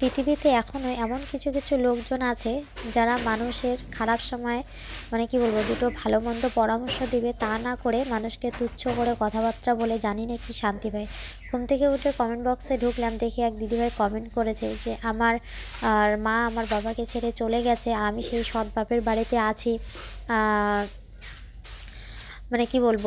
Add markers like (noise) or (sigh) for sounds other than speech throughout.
পৃথিবীতে এখনও এমন কিছু কিছু লোকজন আছে যারা মানুষের খারাপ সময় মানে কি বলব, দুটো ভালো মন্দ পরামর্শ দিবে তা না করে মানুষকে তুচ্ছ করে কথাবার্তা বলে জানি না কি শান্তি পায়। ঘুম থেকে উঠে কমেন্ট বক্সে ঢুকলাম, দেখি এক দিদিভাই কমেন্ট করেছে যে, আমার আর মা আমার বাবাকে ছেড়ে চলে গেছে, আমি সেই সৎ বাপের বাড়িতে আছি। মানে কি বলব,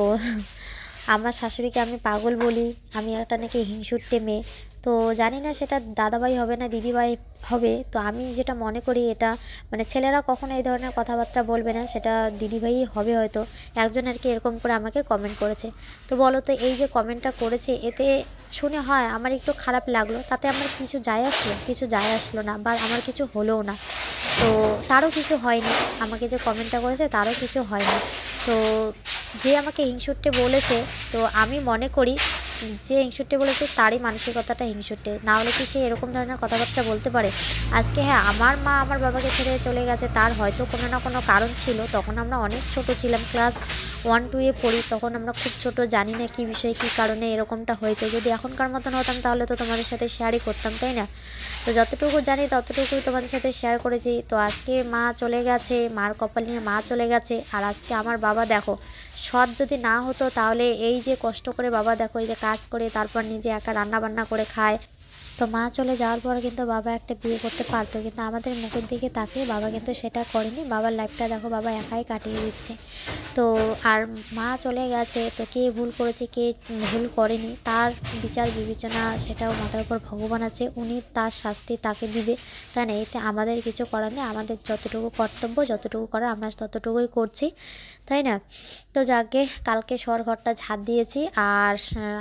(laughs) আমার শাশুড়িকে আমি পাগল বলি, আমি একটা নাকি হিংসুটে মেয়ে। তো জানি না সেটা দাদাভাই হবে না, দিদিভাই হবে। তো আমি যেটা মনে করি এটা মানে ছেলেরা কখনো এই ধরনের কথাবার্তা বলবে না, সেটা দিদিভাই হবে হয়তো। একজন আর কি এরকম করে আমাকে কমেন্ট করেছে। তো বলো তো, এই যে কমেন্টটা করেছে, এতে শুনে হয় আমার একটু খারাপ লাগল। তাতে আমার কিছু যায় আসলো? কিছু যায় আসলো না বা আমার কিছু হলোও না। তো তারও কিছু হয়নি। আমাকে যে কমেন্টটা করেছে, তারও কিছু হয়নি। তো যে আমাকে হিংসুটে বলেছে, তো আমি মনে করি যে হিংসুটে বলেছে তারই মানসিকতাটা হিংসুটে। না হলে কি সে এরকম ধরনের কথাবার্তা বলতে পারে? আজকে হ্যাঁ আমার মা আমার বাবাকে ছেড়ে চলে গেছে, তার হয়তো কোনো না কোনো কারণ ছিল। তখন আমরা অনেক ছোট ছিলাম ক্লাস ওয়ান টুয়ে পড়ি, তখন আমরা খুব ছোট, জানি না কী বিষয়ে, কী কারণে এরকমটা হয়েছে। যদি এখনকার মতন হতাম, তাহলে তো তোমাদের সাথে শেয়ারই করতাম, তাই না? তো যতটুকু জানি, ততটুকুই তোমাদের সাথে শেয়ার করেছি। তো আজকে মা চলে গেছে, মার কপাল নিয়ে মা চলে গেছে, আর আজকে আমার বাবা দেখো, সৎ যদি না হতো, তাহলে এই যে কষ্ট করে বাবা দেখো, এই যে কাজ করে, তারপর নিজে একা রান্না বান্না করে খায় তো মা চলে যাওয়ার পর কিন্তু বাবা একটা বিয়ে করতে পারতো। কিন্তু আমাদের মুখের দিকে তাকিয়ে বাবা কিন্তু সেটা করেনি। বাবার লাইফটা দেখো বাবা একাই কাটিয়ে দিচ্ছে। তো আর মা চলে গেছে। তো কে ভুল করেছে, কে ভুল করেনি, তার বিচার বিবেচনা সেটাও মাথার উপর ভগবান আছে। উনি তার শাস্তি তাকে দিবে। তাই না, এতে আমাদের কিছু করার নেই। আমাদের যতটুকু কর্তব্য, যতটুকু করার আমরা ততটুকুই করছি। তাই না? তো যাকে কালকে শহর ঘরটা ঝাঁট দিয়েছি আর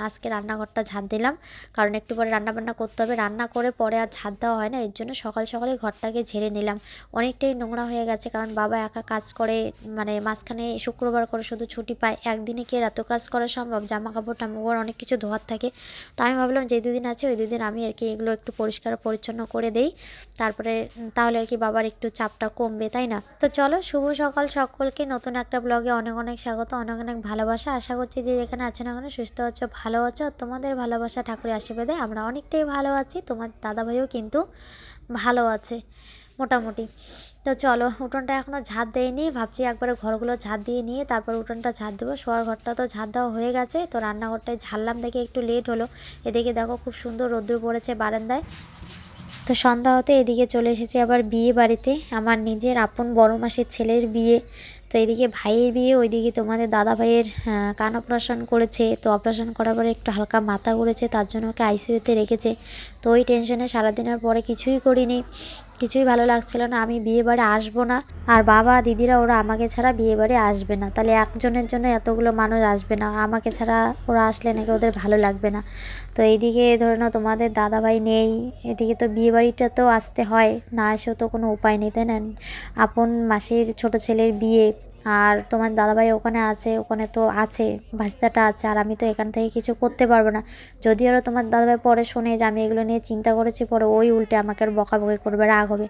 আজকে রান্নাঘরটা ঝাঁট দিলাম। কারণ একটু পরে রান্না বান্না করতে হবে। রান্না করে পরে আর ঝাঁট দেওয়া হয় না। এর জন্য সকাল সকালে ঘরটাকে ঝেড়ে নিলাম। অনেকটাই নোংরা হয়ে গেছে কারণ বাবা একা কাজ করে মানে মাঝখানে শুক্রবার করে শুধু ছুটি পায়। একদিনে কি এত কাজ করা সম্ভব? জামা কাপড় টামা কাপড় অনেক কিছু ধোয়ার থাকে। তো আমি ভাবলাম যে দুদিন আছে ওই দুদিন আমি আর কি এগুলো একটু পরিষ্কার পরিচ্ছন্ন করে দেই। তারপরে, তাহলে আর কি বাবার একটু চাপটা কমবে, তাই না? তো চলো, শুভ সকাল সকলকে। নতুন একটা ব্লগে অনেক অনেক স্বাগত, অনেক অনেক ভালোবাসা। আশা করছি যে যেখানে আছো না কেন সুস্থ আছো, ভালো আছো। তোমাদের ভালোবাসা ঠাকুরের আশীর্বাদে আমরা অনেকটাই ভালো আছি। তোমার দাদাভাইও কিন্তু ভালো আছে, মোটামুটি। তো চলো, উঠোনটা এখনও ঝাঁট দেয়নি। ভাবছি একবারে ঘরগুলো ঝাঁট দিয়ে নিয়ে তারপর উঠোনটা ঝাঁট দেবো। শোয়ার ঘরটা তো ঝাঁট দেওয়া হয়ে গেছে, তো রান্নাঘরটায় ঝাড়লাম দেখে একটু লেট হলো। এদিকে দেখো খুব সুন্দর রোদ্দুর পড়েছে বারান্দায়। তো সন্ধ্যা হতে এদিকে চলে এসেছি আবার বিয়ে বাড়িতে। আমার নিজের আপন বড় মাসের ছেলের বিয়ে। তো এদিকে ভাইয়ের বিয়ে, ওইদিকে তোমাদের দাদা ভাইয়ের কান অপারেশন করেছে। তো অপারেশন করার পরে একটু হালকা মাথা ঘুরেছে, তার জন্য ওকে আইসিইউতে রেখেছে। তো ওই টেনশনে সারাদিনের পরে কিছুই করিনি। কিছুই ভালো লাগছিল না, আমি বিয়ে বাড়ি আসব না। আর বাবা, দিদিরা ওরা আমাকে ছাড়া বিয়ে বাড়ি আসবে না। তাহলে একজনের জন্য এতগুলো মানুষ আসবে না। আমাকে ছাড়া ওরা আসলে নাকি ওদের ভালো লাগবে না। তো এইদিকে ধরে নাও, তোমাদের দাদাভাই নেই। এদিকে তো বিয়ে বাড়িটা তো আসতে হয়, না এসেও তো কোনো উপায় নেই, তাই না? আপন মাসির ছোট ছেলের বিয়ে। আর তোমার দাদাভাই ওখানে আছে, ওখানে তো আছে ভাস্তাটা আছে, আর আমি তো এখান থেকে কিছু করতে পারব না। যদি আরও তোমার দাদাভাই পরে শোনে যে আমি এগুলো নিয়ে চিন্তা করেছি, পরে ওই উল্টে আমাকে আর বকাবকি করবে, রাগ হবে।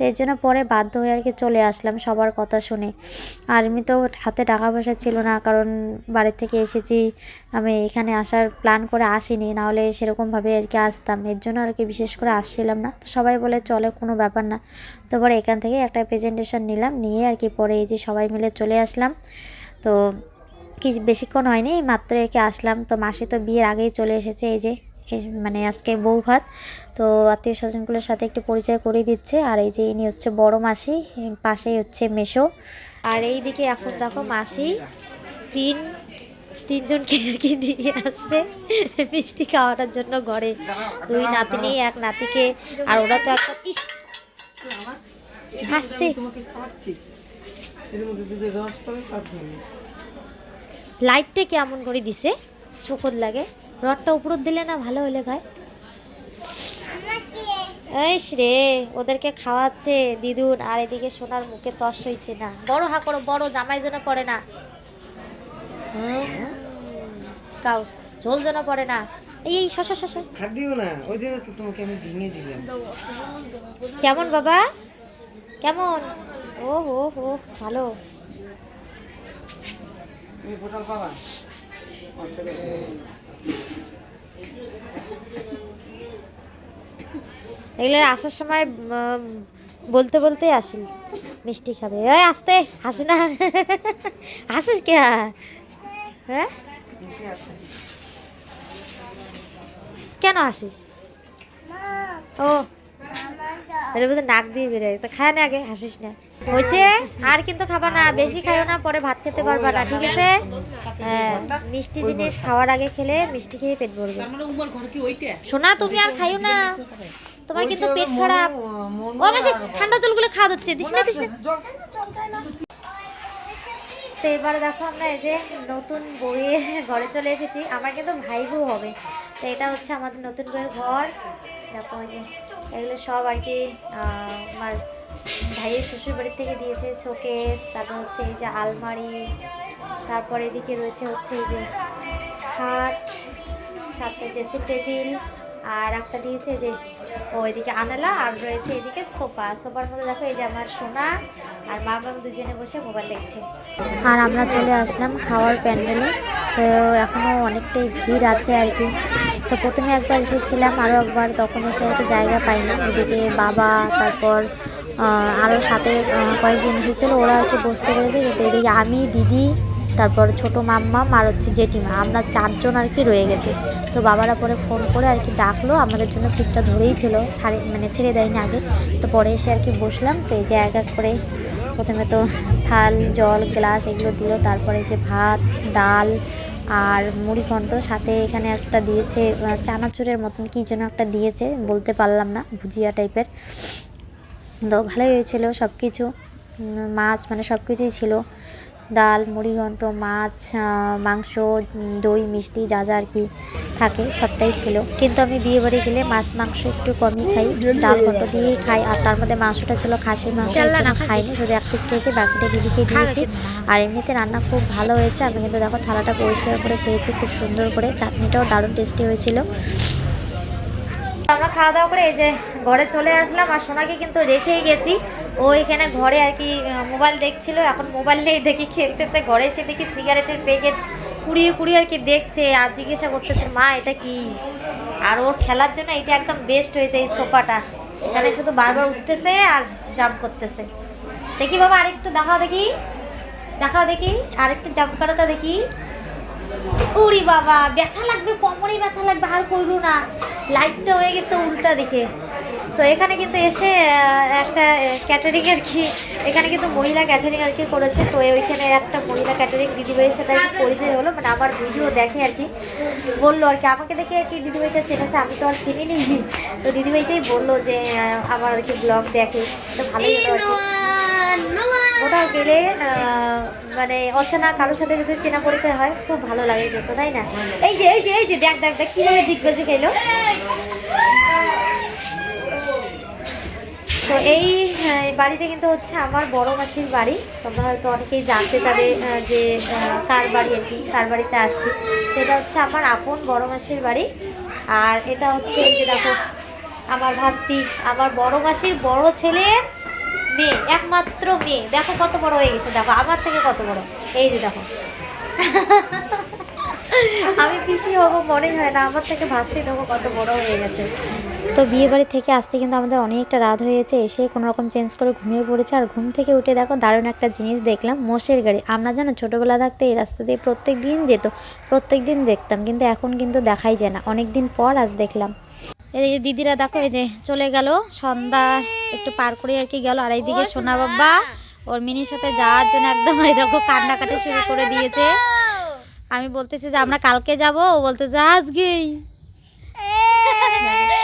তো এর জন্য পরে বাধ্য হয়ে আর কি চলে আসলাম সবার কথা শুনে। আর তো হাতে টাকা পয়সা ছিল না, কারণ বাড়ি থেকে এসেছি, আমি এখানে আসার প্ল্যান করে আসিনি, নাহলে সেরকমভাবে আর কি আসতাম। এর জন্য আর কি বিশেষ করে আসছিলাম না। তো সবাই বলে, চলে, কোনো ব্যাপার না। তো পরে এখান থেকে একটা প্রেজেন্টেশন নিলাম, নিয়ে আর কি পরে এই যে সবাই মিলে চলে আসলাম। তো কি বেশিক্ষণ হয়নি, মাত্র একে আসলাম। তো মাসি তো বিয়ের আগেই চলে এসেছে, এই যে মানে আজকে বউ ভাত, তো আত্মীয় স্বজনগুলোর সাথে একটু পরিচয় করে দিচ্ছে। আর এই যে ইনি হচ্ছে বড় মাসি পাশেই হচ্ছে মেশো আর এই দিকে এখন দেখো মাসি তিন, তিনজনকে কি নিয়ে আসছে। মিষ্টি খাওয়ানোর জন্য ঘরে। দুই নাতি নাতিনি, এক নাতিকে। আর ওরা তো একটা লাইটটা কেমন করে দিছে? চোখত লাগে। রডটা উপর দিলে না ভালো হলে খায় এইস রে ওদেরকে খাওয়াচ্ছে দিদুন আর এদিকে সোনার মুখে তস হয়েছে না। বড় হা করো বড় জামাই যেন পড়ে না। হুম, কাউ ঝোল যেন পড়ে না। এই এই শশা শশা হাত দিও না ওই জন্য তো তোমাকে আমি ভেঙে দিলাম। কেমন বাবা? কেমন? ও হো হো ভালো। তুমি পোটাল পাবা? এগুলো আসার সময় বলতে বলতেই আসি মিষ্টি খাবে। ওই আসতে, হাসি না। হাসিস কে? হ্যাঁ? কেন হাসিস? ও। এর মধ্যে নাক দিয়ে বেড়ে গেছে। খায় না আগে, হাসিস না। হয়েছে আর কিন্তু খাবা না বেশি খাইও না পরে ভাত খেতে পারবা না ঠিক আছে? হ্যাঁ মিষ্টি জিনিস খাওয়ার আগে খেলে মিষ্টি খেয়ে পেট ভরবে। সোনা তুমি আর খাইও না। তোমার কিন্তু পেট খারাপ। ও বেশি ঠান্ডা জলগুলো খাওয়া হচ্ছে দিস না দিস না। তো এবার দেখো আমরা এই যে নতুন বইয়ে ঘরে চলে এসেছি আমার কিন্তু ভাই বউ হবে। তো এটা হচ্ছে আমাদের নতুন বইয়ের ঘর। দেখো এই যে এগুলো সব আর কি আহ, আমার ভাইয়ের শ্বশুর বাড়ি থেকে দিয়েছে শোকেস, তারপর হচ্ছে এই যে আলমারি, তারপর এদিকে রয়েছে হচ্ছে এই যে খাট, সাথে ড্রেসিং টেবিল, আর একটা দিয়েছে যে, ও এদিকে আনালা, আর রয়েছে এদিকে সোফা। সোফার মধ্যে দেখো এই যে আমার সোনা আর মা বাবা দুজনে বসে মোবাইল দেখছে। আর আমরা চলে আসলাম খাওয়ার প্যান্ডেলে। তো এখনও অনেকটাই ভিড় আছে আর কি। তো প্রথমে একবার এসেছিলাম আরও একবার, তখন এসে আর কি জায়গা পাইনি। এদিকে বাবা, তারপর আরও সাথে কয়েকজন এসেছিল, ওরা আর কি বসতে পেরেছে, কিন্তু এদিকে আমি, দিদি, তারপর ছোট মাম্মা আর হচ্ছে জেঠিমা, আমরা চারজন আর কি রয়ে গেছি। তো বাবারা পরে ফোন করে আর কি ডাকলো, আমাদের জন্য সিটটা ধরেই ছিল, ছাড়ে মানে ছেড়ে দেয়নি আগে। তো পরে এসে আর কি বসলাম, তো এই যে এক এক করে প্রথমে তো থাল, জল, গ্লাস এগুলো দিল, তারপরে যে ভাত, ডাল আর মুড়ি ঘন্ট, সাথে এখানে একটা দিয়েছে চানাচুরের মতন কী যেন একটা দিয়েছে, বলতে পারলাম না, ভুজিয়া টাইপের তো ভালোই হয়েছিল সব কিছু মাছ মানে সব কিছুই ছিল। ডাল মুড়ি মুড়িঘণ্ট মাছ মাংস দই মিষ্টি যা যা আর কি থাকে সবটাই ছিল। কিন্তু আমি বিয়ে বাড়ি গেলে মাছ মাংস একটু কমই খাই ডাল ঘন্ট দিয়েই খাই। আর তার মধ্যে মাংসটা ছিল খাসির মাংস জন্য খাইনি শুধু এক পিস খেয়েছি বাকিটা দিদিকে দিয়েছি। আর এমনিতে রান্না খুব ভালো হয়েছে। আমি কিন্তু দেখো থালাটা পরিষ্কার করে খেয়েছি খুব সুন্দর করে। চাটনিটাও দারুণ টেস্টি হয়েছিল। আমরা খাওয়া দাওয়া করে এই যে ঘরে চলে আসলাম আর সোনাকে কিন্তু রেখেই গেছি। ও এখানে ঘরে আর কি মোবাইল দেখছিল, এখন মোবাইল নেই দেখি খেলতেছে। ঘরে এসে দেখি সিগারেটের প্যাকেট কুড়িয়ে কুড়িয়ে আর কি দেখছে আর জিজ্ঞাসা করতেছে, মা, এটা কি? আর ওর খেলার জন্য এটা একদম বেস্ট হয়েছে এই সোফাটা। এখানে শুধু বারবার উঠতেছে আর জাম্প করতেছে। দেখি বাবা, আরেকটু দেখাও দেখি। দেখাও দেখি, আরেকটু জাম্প করাটা দেখি। উড়ি বাবা, ব্যথা লাগবে, কোমরে ব্যথা লাগবে, আর করব না। লাইটটা হয়ে গেছে উল্টা দিকে। তো এখানে কিন্তু এসে একটা ক্যাটারিং আর কি, এখানে কিন্তু মহিলা ক্যাটারিং আর কি করেছে। তো ওইখানে একটা মহিলা ক্যাটারিং দিদিভাইয়ের সাথে আর পরিচয় হলো মানে আমার ভিডিও দেখে আর কি। বলল আর কি, আমাকে দেখে আর কি দিদিভাইটা চেনেছে, আমি তো আর চিনি নি তো দিদিভাইটাই বলল যে আমার আর কি ব্লগ দেখে। তো ভালোই হলো কোথাও গেলে মানে অচেনা কারোর সাথে যদি চেনা পরিচয় হয়, খুব ভালো লাগে কিন্তু, তাই না? এই যে এই যে এই যে, দেখ দেখ দেখ, কীভাবে দিগ্গজি খেলো তো এই বাড়িতে কিন্তু হচ্ছে আমার বড় মাসির বাড়ি। তোমরা হয়তো অনেকেই জানতে চাবে যে কার বাড়ি আর কি কার বাড়িতে আসছি। এটা হচ্ছে আমার আপন বড় মাসির বাড়ি। আর এটা হচ্ছে যে দেখো, আমার ভাস্তি, আমার বড় মাসির বড় ছেলে মেয়ে, একমাত্র মেয়ে। দেখো কত বড় হয়ে গেছে, দেখো, আমার থেকে কত বড়। এই যে দেখো। আমি পিসি হব, মনেই হয় না, আমার থেকে ভাসতে দেখো কত বড় হয়ে গেছে। তো বিয়ে বাড়ি থেকে আসতে কিন্তু আমাদের অনেকটা রাত হয়েছে এসে কোনো রকম চেঞ্জ করে ঘুমিয়ে পড়েছে, আর ঘুম থেকে উঠে দেখো দারুণ একটা জিনিস দেখলাম, মোষের গাড়ি। আমরা যেন ছোটোবেলা থাকতে এই রাস্তা দিয়ে প্রত্যেক দিন যেত প্রত্যেক দিন দেখতাম, কিন্তু এখন কিন্তু দেখাই যায় না। অনেক দিন পর আজ দেখলাম। এই যে দিদিরা দেখো এই যে চলে গেল। সন্ধ্যা একটু পার করে আর কি গেল। আর এইদিকে সোনা বাবা ওর মিনির সাথে যাওয়ার জন্য একদম এই দেখো কান্নাকাটি শুরু করে দিয়েছে। আমি বলতেছি যে আমরা কালকে যাব? ও বলতেছে আজকেই।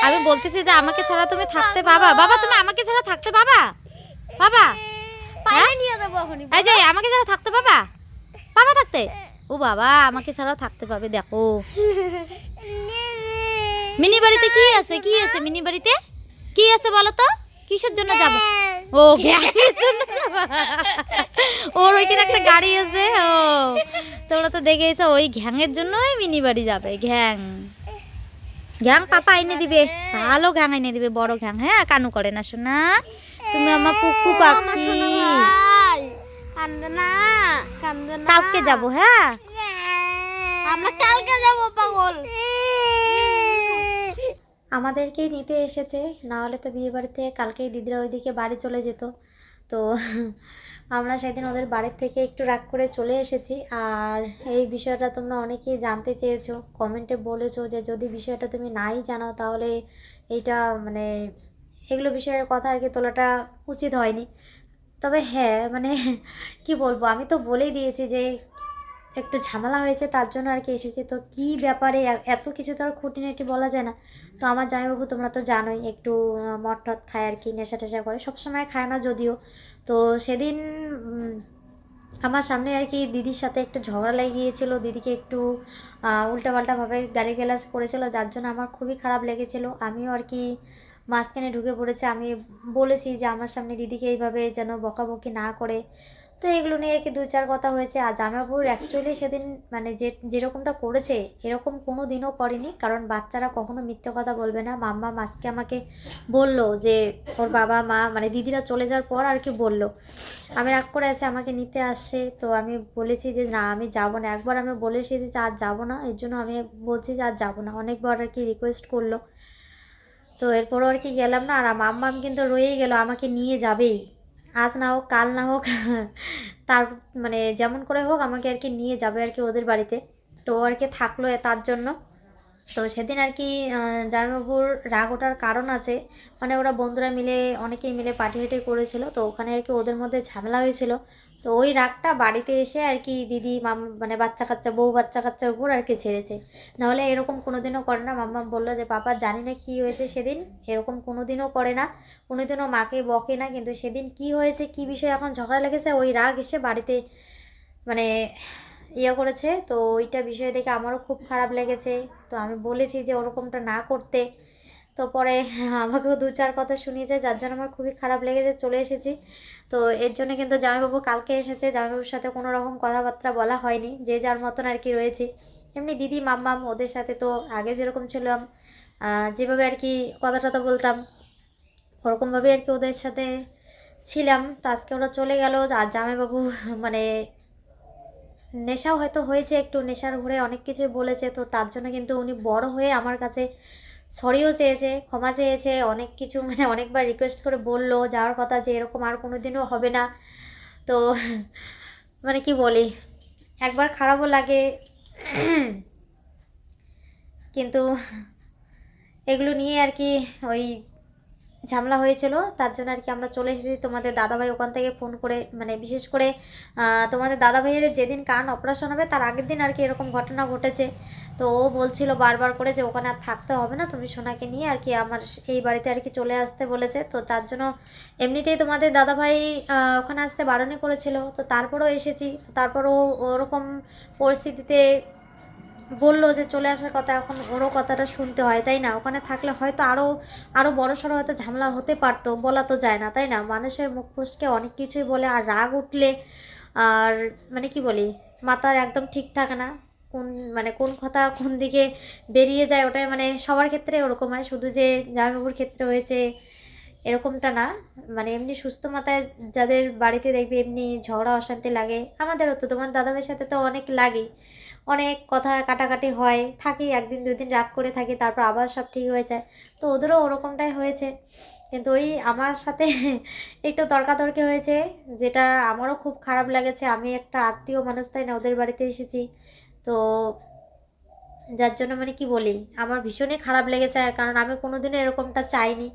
আমি বলতেছি যে আমাকে ছাড়া তুমি থাকতে পাবা? বাবা তুমি আমাকে ছাড়া থাকতে পাবা? বাবা? হ্যাঁ? নিয়ে যাব এখনই এই যে আমাকে ছাড়া থাকতে পাবা? বাবা থাকতে? ও বাবা আমাকে ছাড়া থাকতে পাবে দেখো। (laughs) মিনি বাড়িতে কি আছে? কি আছে মিনি বাড়িতে কি আছে বলো তো কিসের জন্য যাব? ও গ্যাসের জন্য যাবা? ওর ওইখানে একটা গাড়ি আছে ও। তোমরা তো দেখেছ ওই ঘ্যাংয়ের জন্যই মিনি বাড়ি যাবে ঘ্যাং। ঘ্যাং পাপা এনে দিবে ভালো ঘ্যাং এনে দিবে বড় ঘ্যাং। হ্যাঁ কানু করে না শোনা তুমি আমার পুকু পাখি। ভাই। কান্দে না কান্দে না। কালকে যাব হ্যাঁ? আমরা কালকে যাব পাগল। আমাদেরকেই নিতে এসেছে না হলে তো বিয়ে বাড়িতে কালকেই দিদিরা ওইদিকে বাড়ি চলে যেত। তো আমরা সেদিন ওদের বাড়ির থেকে একটু রাগ করে চলে এসেছি। আর এই বিষয়টা তোমরা অনেকেই জানতে চেয়েছো, কমেন্টে বলেছ যে যদি বিষয়টা তুমি নাই জানাও তাহলে এইটা মানে এগুলো বিষয়ের কথা আর কি তোলাটা উচিত হয়নি। তবে হ্যাঁ মানে কি বলব, আমি তো বলেই দিয়েছি যে একটু ঝামেলা হয়েছে, তার জন্য আর কি এসেছি। তো কি ব্যাপারে এত কিছু তো আর খুঁটিনাটি বলা যায় না। তো আমার জামাইবাবু তোমরা তো জানোই, একটু মদ টদ খায় আর কি, নেশা টেশা করে, সবসময় খায় না যদিও। তো সেদিন আমার সামনে আর কি দিদির সাথে একটু ঝগড়া লেগে গিয়েছিল দিদিকে একটু উল্টাপাল্টাভাবে গালিগালাজ করেছিল, যার জন্য আমার খুবই খারাপ লেগেছিল। আমিও আর কি মাঝখানে ঢুকে পড়েছে, আমি বলেছি যে আমার সামনে দিদিকে এইভাবে যেন বকাবকি না করে তো এগুলো নিয়ে আর কি দু চার কথা হয়েছে। আর জামাইবাবুর অ্যাকচুয়ালি সেদিন মানে যে, যেরকমটা করেছে, এরকম কোনো দিনও করেনি। কারণ বাচ্চারা কখনো মিথ্যে কথা বলবে না। মাম্মা মাসকে আমাকে বলল যে, ওর বাবা, মা মানে দিদিরা চলে যাওয়ার পর আর কি বলল। আমি রাগ করে আছে, আমাকে নিতে আসছে। তো আমি বলেছি যে, না, আমি যাব না। একবার আমি বলেছি যে আর যাব না। এর জন্য আমি বলছি যে আর যাব না। অনেকবার আর কি রিকোয়েস্ট করল। তো এরপরও আর কি গেলাম না। আর মাম্মাম কিন্তু রয়েই গেল, আমাকে নিয়ে যাবেই। আজ না হোক, কাল না হোক, (laughs) তার মানে যেমন করে হোক আমাকে আর কি নিয়ে যাবে আর কি ওদের বাড়িতে। তো আর কি থাকল তার জন্য। তো সেদিন আর কি জামাইবাবুর রাগ ওঠার কারণ আছে। মানে ওরা বন্ধুরা মিলে, অনেকেই মিলে পার্টি হেঁটে করেছিল। তো ওখানে আর কি ওদের মধ্যে ঝামেলা হয়েছিল। তো ওই রাগটা বাড়িতে এসে আর কি দিদি, মাম মানে বাচ্চা কাচ্চা বউ বাচ্চা কাচ্চার উপর আর কি ছেড়েছে। নাহলে এরকম কোনোদিনও করে না। মাম্মা বলল যে, পাপা, জানি না কী হয়েছে সেদিন। এরকম কোনোদিনও করে না। কোনোদিনও মাকে বকে না। কিন্তু সেদিন কি হয়েছে, কি বিষয়ে এখন ঝগড়া লেগেছে, ওই রাগ এসে বাড়িতে মানে ইয়ে করেছে। তো ওইটা বিষয় দেখে আমারও খুব খারাপ লেগেছে। তো আমি বলেছি যে, ওরকমটা না করতে। তো পরে আমাকেও দু চার কথা শুনিয়েছে, যার জন্য আমার খুবই খারাপ লেগেছে, চলে এসেছি। তো এর জন্য কিন্তু জামাইবাবু কালকে এসেছে, জামাইবাবুর সাথে কোনো রকম কথাবার্তা বলা হয়নি, যে যার মতন আর কি রয়েছে। এমনি দিদি, মাম্মাম ওদের সাথে তো আগে যেরকম ছিলাম যেভাবে আর কি কথা টথা বলতাম ওরকমভাবে আর কি ওদের সাথে ছিলাম। তো আজকে ওরা চলে গেল, আর জামাইবাবু মানে নেশাও হয়তো হয়েছে, একটু নেশার ঘুরে অনেক কিছুই বলেছে, তো তার জন্য কিন্তু উনি বড় হয়ে আমার কাছে সরিও চেয়েছে, ক্ষমা চেয়েছে, অনেক কিছু মানে অনেকবার রিকোয়েস্ট করে বলল, যাওয়ার কথা যে এরকম আর কোনো দিনও হবে না। তো মানে কি বলি, একবার খারাপও লাগে। কিন্তু এগুলো নিয়ে আর কি ওই ঝামেলা হয়েছিল, তার জন্য আর কি আমরা চলে এসেছি তোমাদের দাদাভাই ওখান থেকে ফোন করে মানে বিশেষ করে তোমাদের দাদাভাইয়ের যেদিন কান অপারেশন হবে, তার আগের দিন আর কি এরকম ঘটনা ঘটেছে। তো ও বলছিল বারবার করে যে ওখানে আর থাকতে হবে না, তুমি সোনাকে নিয়ে আর কি আমার এই বাড়িতে আর কি চলে আসতে বলেছে। তো তার জন্য এমনিতেই তোমাদের দাদাভাই ওখানে আসতে বারণই করেছিল। তো তারপরও এসেছি। তারপরও ওরকম পরিস্থিতিতে বলল যে চলে আসার কথা, এখন ওরও কথাটা শুনতে হয়, তাই না? ওখানে থাকলে হয়তো আরও আরও বড় সড়ো হয়তো ঝামেলা হতে পারতো, বলা তো যায় না, তাই না? মানুষের মুখ ফুসকে অনেক কিছুই বলে, আর রাগ উঠলে আর মানে কি বলি, মাথার একদম ঠিক থাকে না। কোন মানে কোন কথা কোন দিকে বেরিয়ে যায় ওটাই মানে সবার ক্ষেত্রে ওরকম হয়। শুধু যে জামাইবাবুর ক্ষেত্রে হয়েছে এরকমটা না। মানে এমনি সুস্থ মাথায় যাদের বাড়িতে দেখবে এমনি ঝগড়া, অশান্তি লাগে, আমাদেরও তো, তোমার দাদাভাইয়ের সাথে তো অনেক লাগেই অনেক কথা কাটাকাটি হয়, থাকি, একদিন দুই দিন রাগ করে থাকি, তারপর আবার সব ঠিক হয়ে যায়। তো ওদেরও ওরকমটাই হয়েছে। কিন্তু ওই আমার সাথে (laughs) একটু তর্কাতর্কি হয়েছে, যেটা আমারও খুব খারাপ লেগেছে। আমি একটা আত্মীয় মানুষ, তাই না, ওদের বাড়িতে এসেছি। তো যার জন্য মানে কি বলি, আমার ভীষণই খারাপ লেগেছে কারণ আমি কোনোদিনও এরকমটা চাইনি।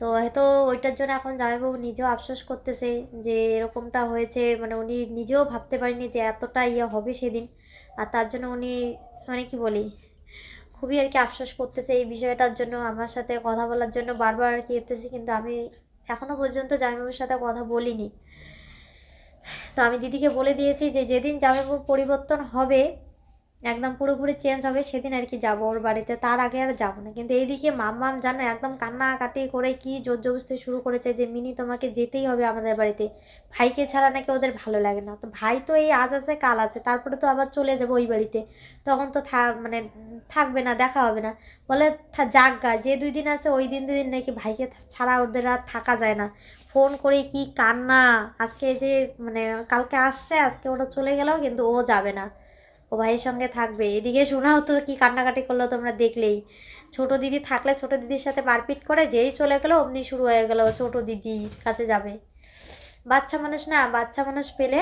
তো হয়তো ওইটার জন্য এখন জামাইবাবু নিজেও আফসোস করতেছে যে এরকমটা হয়েছে মানে উনি নিজেও ভাবতে পারেনি যে এতটা ইয়ে হবে সেদিন। আর তার জন্য উনি মানে কি বলি, খুবই আর কি আফসোস করতেছে এই বিষয়টার জন্য, আমার সাথে কথা বলার জন্য বারবার আর কি এতেছি, কিন্তু আমি এখনও পর্যন্ত জামাইবাবুর সাথে কথা বলিনি। তো আমি দিদিকে বলে দিয়েছি যে যেদিন জামাইবাবু পরিবর্তন হবে একদম পুরোপুরি চেঞ্জ হবে সেদিন আর কি যাব ওর বাড়িতে। তার আগে আর যাব না। কিন্তু এইদিকে মাম্মাম জানো একদম কান্নাকাটি করে কি জোর জবস্তি শুরু করেছে যে, মিনি, তোমাকে যেতেই হবে আমাদের বাড়িতে। ভাইকে ছাড়া নাকি ওদের ভালো লাগে না। তো ভাই তো এই আজ আছে, কাল আছে। তারপরে তো আবার চলে যাব ওই বাড়িতে। তখন তো থা মানে থাকবে না, দেখা হবে না। বলে, থা- যাক গা, যে দুই দিন আছে, ওই দিন দুই দিন নাকি ভাইকে ছাড়া ওদের আর থাকা যায় না। ফোন করে কি কান্না। আজকে যে মানে কালকে আসছে, আজকে ওরা চলে গেলেও কিন্তু ও যাবে না। ও ভাইয়ের সঙ্গে থাকবে। এদিকে শোনাও তো কি কান্নাকাটি করল তোমরা দেখলেই। ছোট দিদি থাকলে ছোট দিদির সাথে মারপিট করে যেই চলে গেলো, অমনি শুরু হয়ে গেল ছোট দিদির কাছে যাবে। বাচ্চা মানুষ না, বাচ্চা মানুষ পেলে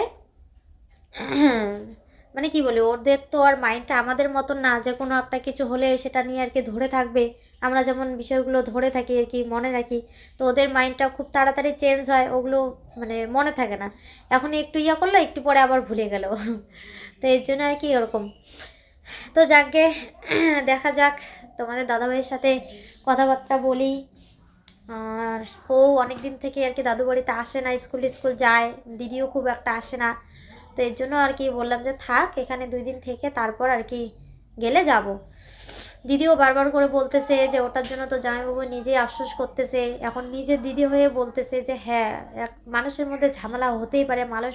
(clears throat) মানে কি বলি, ওদের তো আর মাইন্ডটা আমাদের মতন না, যে কোনো একটা কিছু হলে সেটা নিয়ে আর কি ধরে থাকবে। আমরা যেমন বিষয়গুলো ধরে থাকি আর কি, মনে রাখি, তো ওদের মাইন্ডটা খুব তাড়াতাড়ি চেঞ্জ হয়, ওগুলো মানে মনে থাকে না। এখন একটু ইয়া করল, একটু পরে আবার ভুলে গেল। তো এর জন্য আর কি ওরকম। তো যাকে দেখা যাক, তোমাদের দাদাভাইয়ের সাথে কথাবার্তা বলি। আর ও অনেক দিন থেকে আর কি দাদু বাড়িতে আসে না, স্কুল স্কুল যায়, দিদিও খুব একটা আসে না। তো এর জন্য আর কি বললাম যে থাক, এখানে দুই দিন থেকে তারপর আর কি গেলে যাব। দিদিও বারবার করে বলতেছে যে ওটার জন্য তো জামাইবাবু নিজেই আফসোস করতেছে। এখন নিজে দিদি হয়ে বলতেছে যে হ্যাঁ এক মানুষের মধ্যে ঝামেলা হতেই পারে, মানুষ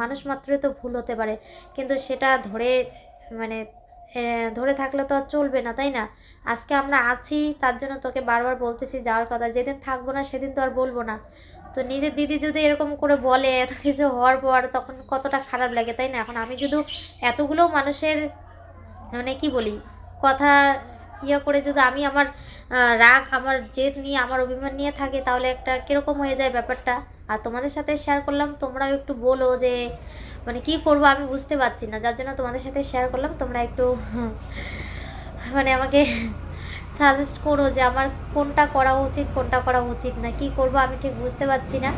মানুষ মাত্রই তো ভুল হতে পারে। কিন্তু সেটা ধরে মানে ধরে থাকলে তো আর চলবে না, তাই না? আজকে আমরা আছি, তার জন্য তোকে বারবার বলতেছি যাওয়ার কথা। যেদিন থাকব না সেদিন তো আর বলব না। তো নিজের দিদি যদি এরকম করে বলে, এত কিছু হওয়ার পর তখন কতটা খারাপ লাগে, তাই না? এখন আমি যদি এতগুলো মানুষের মানে কি বলি কথা ইয়ে করে যদি আমি আমার রাগ, আমার জেদ নিয়ে, আমার অভিমান নিয়ে থাকি, তাহলে একটা কীরকম হয়ে যায় ব্যাপারটা? আর তোমাদের সাথে শেয়ার করলাম, তোমরাও একটু বলো যে মানে কি করব আমি বুঝতে পারছি না। যার জন্য তোমাদের সাথে শেয়ার করলাম, তোমরা একটু মানে আমাকে সাজেস্ট করো যে আমার কোনটা করা উচিত, কোনটা করা উচিত না। কি করব আমি ঠিক বুঝতে পারছি না।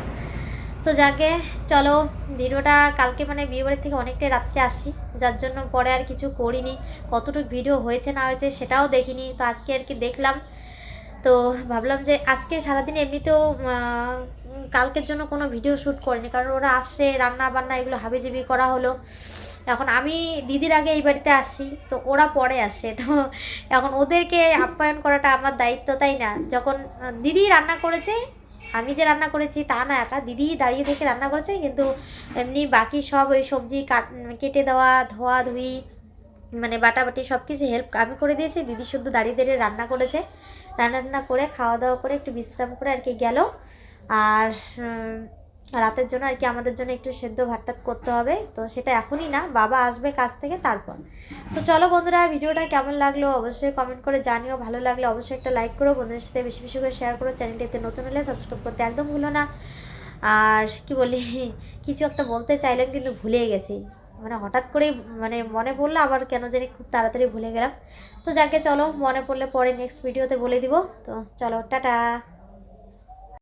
তো যাকে, চলো, ভিডিওটা কালকে মানে বিয়েবাড়ি থেকে অনেকটাই রাত্রে আসি যার জন্য পরে আর কিছু করিনি, কতটুকু ভিডিও হয়েছে না হয়েছে সেটাও দেখিনি, তো আজকে আর কি দেখলাম। তো ভাবলাম যে আজকে সারাদিন এমনিতেও কালকের জন্য কোনো ভিডিও শ্যুট করিনি, কারণ ওরা আসে রান্না বান্না এগুলো হাবিজাবি করা হলো। এখন আমি দিদির আগে এই বাড়িতে আসি, তো ওরা পরে আসে, তো এখন ওদেরকে আপ্যায়ন করাটা আমার দায়িত্ব, তাই না? যখন দিদি রান্না করেছে আমি যে রান্না করেছি তা না একা দিদি দাঁড়িয়ে থেকে রান্না করেছে, কিন্তু এমনি বাকি সব ওই সবজি কাট, কেটে দেওয়া, ধোয়া ধুই মানে বাটাবাটি সব কিছু হেল্প আমি করে দিয়েছি, দিদি শুধু দাঁড়িয়ে দাঁড়িয়ে রান্না করেছে। রান্না টান্না করে, খাওয়া দাওয়া করে একটু বিশ্রাম করে আর কি গেল। আর রাতের জন্য আর কি আমাদের জন্য একটু সেদ্ধ ভাতটাত করতে হবে। তো সেটা এখনই না, বাবা আসবে কাজ থেকে তারপর। তো চলো বন্ধুরা, ভিডিওটা কেমন লাগল অবশ্যই কমেন্ট করে জানিও। ভালো লাগলে অবশ্যই একটা লাইক করো, বন্ধুদের সাথে বেশি বেশি করে শেয়ার করো। চ্যানেলটিতে নতুন হলে সাবস্ক্রাইব করতে একদম ভুলো না। আর কি বলি, কিছু একটা বলতে চাইলাম কিন্তু ভুলে গেছি। মানে হঠাৎ করেই মানে মনে পড়ল, আবার কেন জানি খুব তাড়াতাড়ি ভুলে গেলাম। তো যাকে চলো মনে পড়লে পরে নেক্সট ভিডিওতে বলে দিব। তো চলো, টাটা।